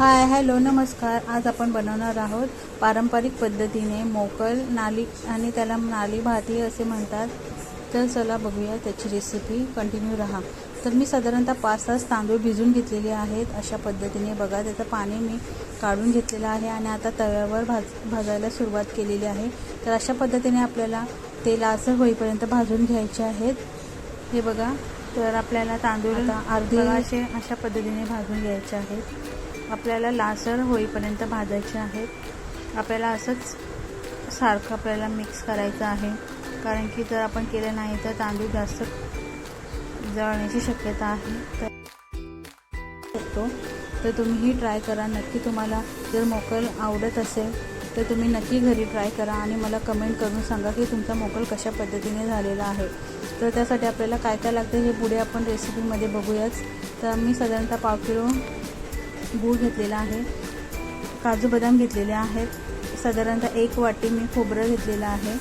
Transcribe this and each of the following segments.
Hi hello नमस्कार. आज आपण बनवणार आहोत पारंपरिक पद्धतीने मोकल नाली आणि त्याला नाली भाती असे म्हणतात. तर चला बघूया त्याची रेसिपी कंटिन्यू राहा. तर मी साधारणतः पाच तास तांदूळ भिजून घेतलेले आहेत. अशा पद्धतीने बघा त्याचं पाणी मी काढून घेतलेलं आहे आणि आता तव्यावर भाज भाजायला सुरुवात केलेली आहे. तर अशा पद्धतीने आपल्याला ते लालसर होईपर्यंत भाजून घ्यायचे आहेत. हे बघा तर आपल्याला तांदूळ अर्धे असे अशा पद्धतीने भाजून घ्यायचे आहेत. आपल्याला लासर होईपर्यंत भाजायचे आहेत. आपल्याला असंच सारखं आपल्याला मिक्स करायचं आहे. कारण की जर आपण केलं नाही तर तांदूळ जास्त जळण्याची शक्यता आहे. तर शकतो. तर तुम्हीही ट्राय करा. नक्की तुम्हाला जर मोकल आवडत असेल तर तुम्ही नक्की घरी ट्राय करा आणि मला कमेंट करून सांगा की तुमचा मोकल कशा पद्धतीने झालेला आहे. तर त्यासाठी आपल्याला काय काय लागतं हे पुढे आपण रेसिपीमध्ये बघूयाच. तर मी साधारणतः पाव किलो गूळ घेतलेला आहे. काजू बदाम घेतलेले आहेत. साधारणतः एक वाटी मी खोबरं घेतलेलं आहे.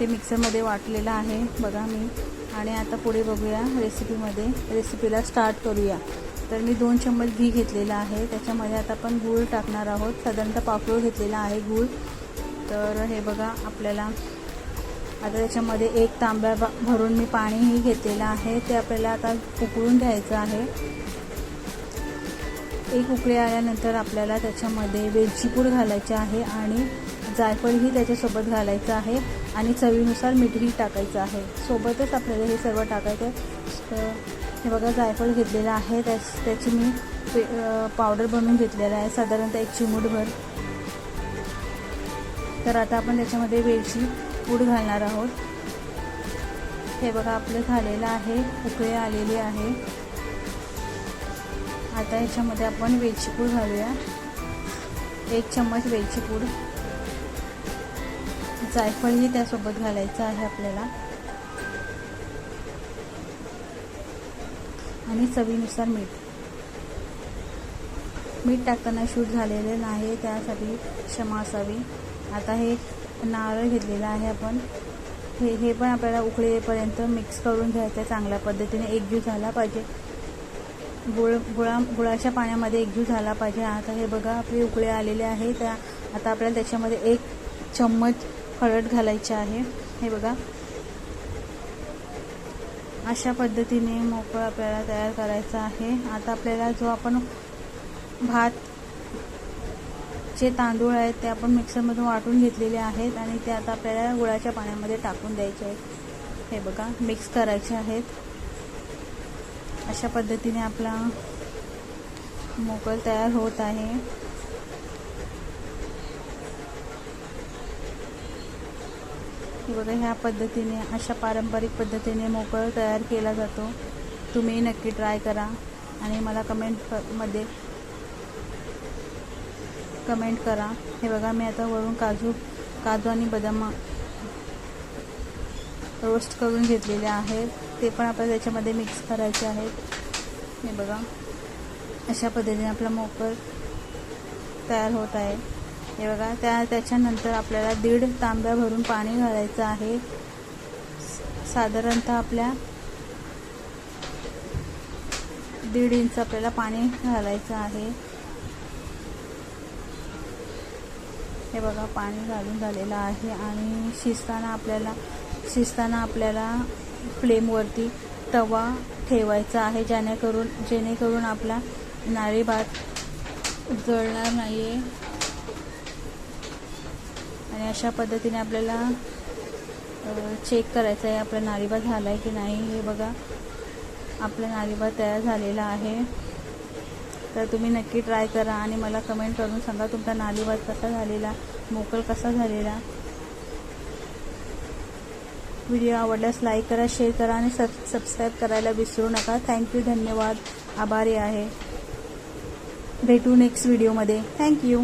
ते मिक्सरमध्ये वाटलेलं आहे. बघा मी. आणि आता पुढे बघूया रेसिपीमध्ये. रेसिपीला स्टार्ट करूया. तर मी दोन चम्मच घी घेतलेला आहे. त्याच्यामध्ये आता आपण गूळ टाकणार आहोत. साधारणतः पापडो घेतलेला आहे गूळ. तर हे बघा आपल्याला. आता त्याच्यामध्ये एक तांब्या भरून मी पाणीही घेतलेलं आहे. ते आपल्याला आता उकळून घ्यायचं आहे. एक उकळी आल्यानंतर आपल्याला त्याच्यामध्ये वेलची पूड घालायची आहे आणि जायफळही त्याच्यासोबत घालायचं आहे आणि चवीनुसार मीठही टाकायचं आहे. सोबतच आपल्याला हे सर्व टाकायचं आहे. हे बघा जायफळ घेतलेलं आहे. त्याच त्याची मी पावडर बनवून घेतलेलं आहे. साधारणतः एक चिमूटभर. तर आता आपण त्याच्यामध्ये वेलची पूड घालणार आहोत. हे बघा आपलं झालेलं आहे. उकळे आलेले आहे. आता ह्याच्यामध्ये आपण वेलची पूड घालूया. एक चम्मच वेलची पूड. जायफळही त्यासोबत घालायचं आहे आपल्याला. आणि चवीनुसार मीठ. मीठ टाकताना शूट झालेले नाही त्यासाठी क्षमा असावी. आता हे नारळ घेतलेलं आहे आपण. हे हे पण आपल्याला उकळेपर्यंत मिक्स करून घ्यायचं आहे चांगल्या पद्धतीने. एकजूट झाला पाहिजे. गुळ गुळा गुळाच्या पाण्यामध्ये एकजूट झाला पाहिजे. आता हे बघा आपले उकळे आलेले आहे. त्या आता आपल्याला त्याच्यामध्ये एक चम्मच हळद घालायची आहे. हे बघा. अशा पद्धतीने मोकळं आपल्याला तयार करायचं आहे. आता आपल्याला जो आपण भात जे तांदूळ आहेत ते आपण मिक्सरमधून वाटून घेतलेले आहेत आणि ते आता आपल्याला गुळाच्या पाण्यामध्ये टाकून द्यायचे आहेत. हे बघा मिक्स करायचे आहेत. अशा पद्धतीने आपला मोकळ तयार होत आहे. बघा ह्या पद्धतीने अशा पारंपरिक पद्धतीने मोकळ तयार केला जातो. तुम्ही नक्की ट्राय करा आणि मला कमेंटमध्ये कमेंट करा. हे बघा मी आता वरून काजू काजू आणि बदाम रोस्ट करून घेतलेले आहेत. ते पण आपल्याला त्याच्यामध्ये मिक्स करायचे आहेत. हे बघा. अशा पद्धतीने आपला मोकर तयार होत आहे. हे बघा. त्या त्याच्यानंतर आपल्याला दीड तांब्या भरून पाणी घालायचं आहे. साधारणतः आपल्या दीड इंच आपल्याला पाणी घालायचं आहे. हे बघा. पाणी घालून झालेलं आहे आणि शिजताना आपल्याला शिजताना आपल्याला फ्लेमवरती तवा ठेवायचा आहे जेणेकरून जेणेकरून आपला नाळी भात जळणार नाही आहे आणि अशा पद्धतीने आपल्याला चेक करायचं आहे आपला नाळी भात झाला आहे की नाही. हे बघा आपला नाळी भात तयार झालेला आहे. तर तुम्ही नक्की ट्राय करा आणि मला कमेंट करून सांगा तुमचा नाली भात कसा झालेला मोकल कसा झालेला. व्हिडिओ आवडल्यास लाईक करा शेअर करा आणि सब सबस्क्राईब करायला विसरू नका. थँक्यू धन्यवाद. आभारी आहे. भेटू नेक्स्ट व्हिडिओमध्ये थँक्यू